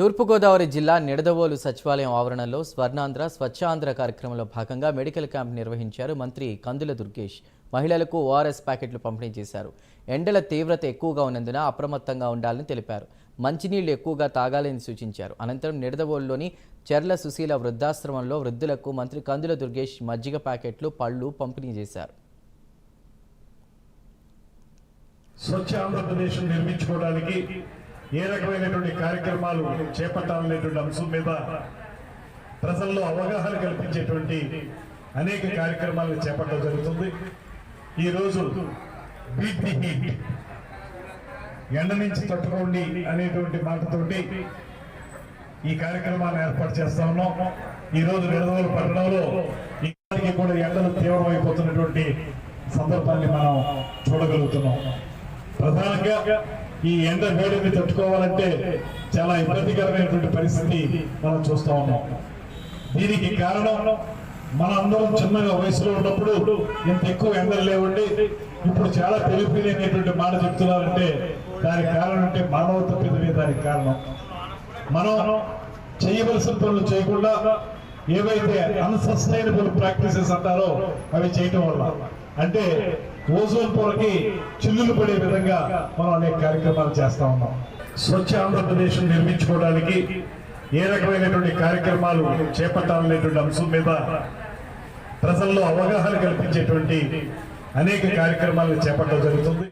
తూర్పుగోదావరి జిల్లా నిడదవోలు సచివాలయం ఆవరణలో స్వర్ణాంధ్ర స్వచ్ఛాంధ్ర కార్యక్రమంలో భాగంగా మెడికల్ క్యాంప్ నిర్వహించారు మంత్రి కందుల దుర్గేష్. మహిళలకు ఓఆర్ఎస్ ప్యాకెట్లు పంపిణీ చేశారు. ఎండల తీవ్రత ఎక్కువగా ఉన్నందున అప్రమత్తంగా ఉండాలని తెలిపారు. మంచినీళ్ళు ఎక్కువగా తాగాలని సూచించారు. అనంతరం నిడదవోలులోని చెర్ల సుశీల వృద్ధాశ్రమంలో వృద్ధులకు మంత్రి కందుల దుర్గేష్ మజ్జిగ ప్యాకెట్లు పళ్ళు పంపిణీ చేశారు. స్వచ్ఛ ఆంధ్రప్రదేశ్ నిర్మించుకోవడానికి ఏ రకమైనటువంటి కార్యక్రమాలు చేపట్టాలనేటువంటి అంశం మీద ప్రజల్లో అవగాహన కల్పించేటువంటి అనేక కార్యక్రమాలు చేపట్టడం జరుగుతుంది. ఈరోజు బీట్ ది హీట్ ఎండ నుంచి తట్టుకోండి అనేటువంటి మాటతోటి ఈ కార్యక్రమాన్ని ఏర్పాటు చేస్తా ఉన్నాం. ఈ రోజు పట్టణంలో ఇక్కడికి కూడా ఎండలు తీవ్రమైపోతున్నటువంటి సందర్భాన్ని మనం చూడగలుగుతున్నాం. ప్రధానంగా ఈ ఎండ వేడిని తట్టుకోవాలంటే చాలా ఇబ్బందికరమైనటువంటి పరిస్థితి మనం చూస్తూ ఉన్నాం. దీనికి కారణం మన అందరం చిన్నగా వయసులో ఉన్నప్పుడు ఇంత ఎక్కువ ఎండలు లేవండి. ఇప్పుడు చాలా తెలిపినటువంటి మాట చెప్తున్నారంటే దానికి కారణం అంటే మానవ తప్పిదమే దానికి కారణం. మనం చేయవలసిన పనులు చేయకుండా ఏవైతే అన్సస్టైనబుల్ ప్రాక్టీసెస్ అంటారో అవి చేయటం వల్ల అంటే ఓజోన్ పొరకి చిల్లులు పడే విధంగా మనం అనేక కార్యక్రమాలు చేస్తా ఉన్నాం. స్వచ్ఛ ఆంధ్రప్రదేశ్ నిర్మించుకోవడానికి ఏ రకమైనటువంటి కార్యక్రమాలు చేపట్టాలనేటువంటి అంశం మీద ప్రజల్లో అవగాహన కల్పించేటువంటి అనేక కార్యక్రమాలు చేపట్టడం జరుగుతుంది.